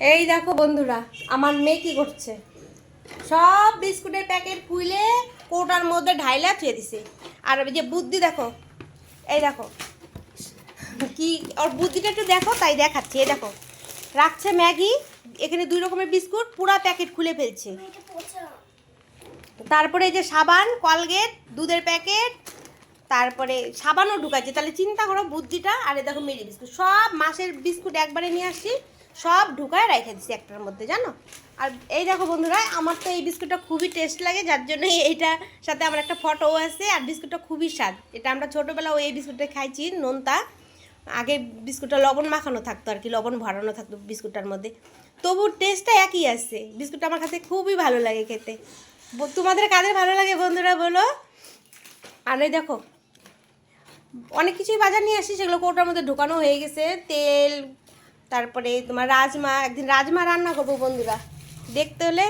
এই দেখো বন্ধুরা আমার মেয়ে কি করছে? সব বিস্কুটের প্যাকেট খুলে কোটার মধ্যে ঢাইলা থুয়ে দিছে। আর ওই যে বুদ্ধি দেখো এই দেখো কি ওর বুদ্ধিটা একটু দেখো তাই দেখাচ্ছি এই দেখো। রাখছে ম্যাগি এখানে দুই রকমের বিস্কুট পুরা প্যাকেট খুলে ফেলছে। তারপরে এই যে সাবান কলগেট দুধের প্যাকেট তারপরে সাবানও ঢুকাচ্ছে তাহলে চিন্তা করো বুদ্ধিটা আর এই দেখো মেরি বিস্কুট। সব মাসের বিস্কুট একবারে নিয়ে আসছি সব ঢুকায় রেখে দিচ্ছি একটার মধ্যে, জানো? আর এই দেখো বন্ধুরা, আমার তো এই বিস্কুটটা খুবই টেস্ট লাগে, যার জন্য এইটা সাথে আমার একটা ফটো আছে, আর বিস্কুটটা খুবই স্বাদ। এটা আমরা ছোটোবেলাও ওই বিস্কুটটা খাইছি, নোনতা। আগে বিস্কুটটা লবণ মাখানো থাকতো আর কি, লবণ ভরানো থাকতো বিস্কুটটার মধ্যে। তবু টেস্টটা একই আছে, বিস্কুটটা আমার কাছে খুবই ভালো লাগে খেতে। তোমাদের কাদের ভালো লাগে বন্ধুরা, বলো? আর এই দেখো, অনেক কিছুই বাজার নিয়ে আসি, সেগুলো কৌটার মধ্যে ঢোকানো হয়ে গেছে। তেল তারপরে তোমার রাজমা, একদিন রাজমা রান্না করব বন্ধুরা। দেখতে হলে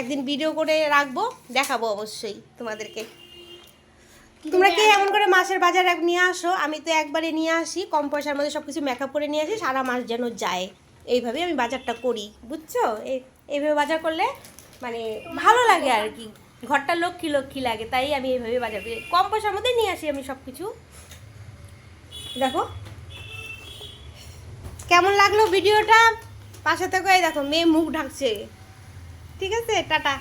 একদিন ভিডিও করে রাখব, দেখাবো অবশ্যই তোমাদেরকে। তোমরা কে এমন করে মাসের বাজার এক নিয়ে আসো, আমি তো একবারে নিয়ে আসি, কম পয়সার মধ্যে সব কিছু মেকআপ করে নিয়ে আসি, সারা মাস যেন যায়। এইভাবেই আমি বাজারটা করি, বুঝছ? এই এইভাবে বাজার করলে মানে ভালো লাগে আর কি। ঘরটা লক্ষ্মী লক্ষ্মী লাগে, তাই আমি এইভাবে বাজার করি। কম পয়সার মধ্যে নিয়ে আসি আমি সব কিছু দেখো কেমন লাগল ভিডিওটা? পাশে থেকে দেখো মেয়ে মুখ ঢাকছে। ঠিক আছে টাটা।